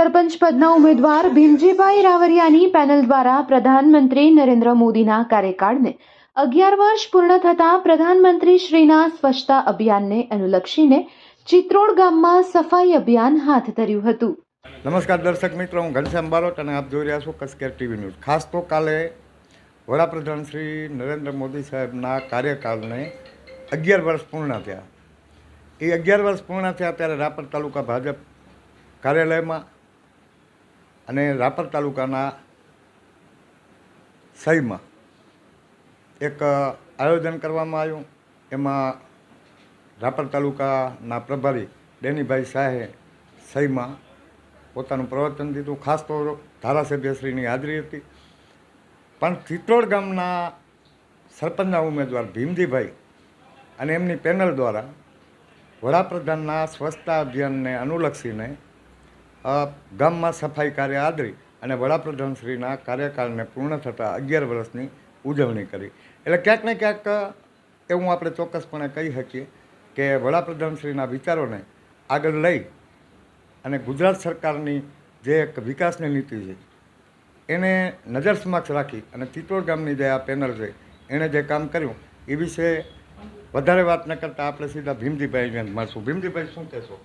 સરપંચ પદના ઉમેદવાર ભીમજીભાઈ રાવરિયાની પેનલ દ્વારા પ્રધાનમંત્રી નરેન્દ્ર મોદીના કાર્યકાળને અગિયાર વર્ષ પૂર્ણ થતાં પ્રધાનમંત્રી શ્રીના સ્વચ્છતા અભિયાનને અનુલક્ષીને ચિત્રોડ ગામમાં સફાઈ અભિયાન હાથ ધર્યું હતું. નમસ્કાર દર્શક મિત્રો, હું ઘનશ્યામ બારોટ અને આપ જોઈ રહ્યા છો કસકેર ટીવી ન્યૂઝ. ખાસ તો કાલે વડાપ્રધાન શ્રી નરેન્દ્ર મોદી સાહેબના કાર્યકાળને અગિયાર વર્ષ પૂર્ણ થયા. એ અગિયાર વર્ષ પૂર્ણ થયા ત્યારે રાપર તાલુકા ભાજપ કાર્યાલયમાં અને રાપર તાલુકાના સહીમાં એક આયોજન કરવામાં આવ્યું. એમાં રાપર તાલુકાના પ્રભારી ડેનીભાઈ શાહે સહીમાં પોતાનું પ્રવચન દીધું. ખાસ તો ધારાસભ્યશ્રીની હાજરી હતી. પણ ચિત્રોડ ગામના સરપંચના ઉમેદવાર ભીમજીભાઈ અને એમની પેનલ દ્વારા વડાપ્રધાનના સ્વચ્છતા અભિયાનને અનુલક્ષીને ગામમાં સફાઈ કાર્ય આદરી અને વડાપ્રધાનશ્રીના કાર્યકાળને પૂર્ણ થતાં અગિયાર વર્ષની ઉજવણી કરી. એટલે ક્યાંક ને ક્યાંક એવું આપણે ચોક્કસપણે કહી શકીએ કે વડાપ્રધાનશ્રીના વિચારોને આગળ લઈ અને ગુજરાત સરકારની જે એક વિકાસની નીતિ છે, એને નજર સમક્ષ રાખી અને ચિત્તોડ ગામની જે આ પેનલ છે, એણે જે કામ કર્યું, એ વિશે વધારે વાત ન કરતાં આપણે સીધા ભીમજીભાઈને મળશું. ભીમજીભાઈ, શું કહેશો?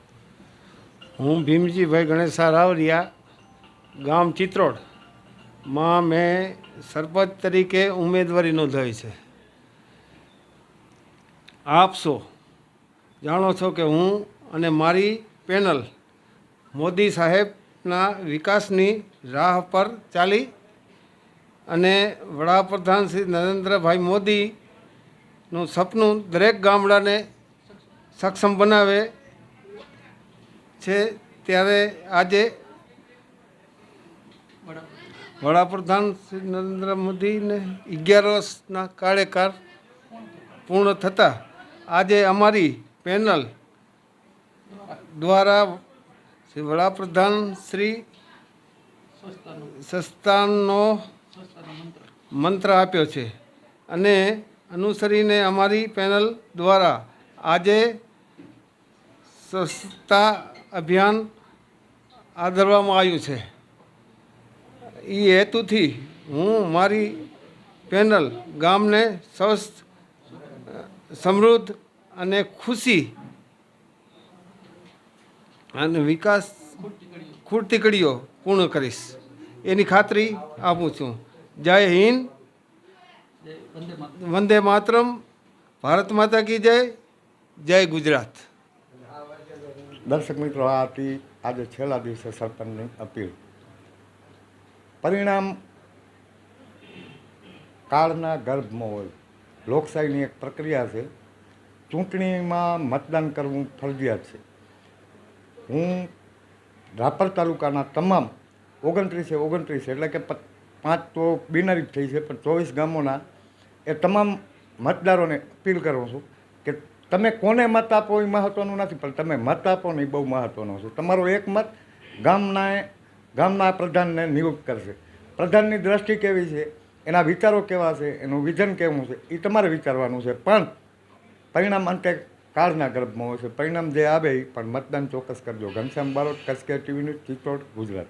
હું ભીમજીભાઈ ગણેશા રાવરિયા, ગામ ચિત્રોડ. માં મેં સરપંચ તરીકે ઉમેદવારી નોંધાવી છે. આપ સૌ જાણો છો કે હું અને મારી પેનલ મોદી સાહેબના વિકાસની રાહ પર ચાલી અને વડાપ્રધાન શ્રી નરેન્દ્રભાઈ મોદીનું સપનું દરેક ગામડાને સક્ષમ બનાવે છે ત્યારે આજે વડાપ્રધાન શ્રી નરેન્દ્ર મોદીને અગિયાર વર્ષના કાર્યકાળ પૂર્ણ થતાં આજે અમારી પેનલ દ્વારા વડાપ્રધાન શ્રી સંસ્થાનનો મંત્ર આપ્યો છે. અને અનુસરીને અમારી પેનલ દ્વારા આજે સ્વચ્છતા અભિયાન આદરવામાં આવ્યું છે. એ હેતુથી હું મારી પેનલ ગામને સ્વસ્થ, સમૃદ્ધ અને ખુશી અને વિકાસ ખૂટતી કડીઓ પૂર્ણ કરીશ. એની ખાતરી આપું છું. જય હિન્દ. વંદે માતરમ. ભારત માતા કી જય. જય ગુજરાત. દર્શક મિત્રો, આ હતી આજે છેલ્લા દિવસે સરપંચની અપીલ. પરિણામ કાળના ગર્ભમાં હોય. લોકશાહીની એક પ્રક્રિયા છે. ચૂંટણીમાં મતદાન કરવું ફરજિયાત છે. હું રાપર તાલુકાના તમામ ઓગણત્રીસે ઓગણત્રીસ એટલે કે પાંચ તો બિનરી થઈ છે, પણ ચોવીસ ગામોના એ તમામ મતદારોને અપીલ કરું છું કે તમે કોને મત આપો એ મહત્ત્વનું નથી, પણ તમે મત આપો ને એ બહુ મહત્ત્વનું છે. તમારો એક મત ગામના ગામના પ્રધાનને નિયુક્ત કરશે. પ્રધાનની દ્રષ્ટિ કેવી છે, એના વિચારો કેવા છે, એનું વિઝન કેવું છે, એ તમારે વિચારવાનું છે. પણ પરિણામ અંતે કાળના ગર્ભમાં હોય છે. પરિણામ જે આવે એ પણ મતદાન ચોક્કસ કરજો. ઘનશ્યામ બારોટ કસકે ટીવી ન્યૂઝ ચિત્તોડ ગુજરાત.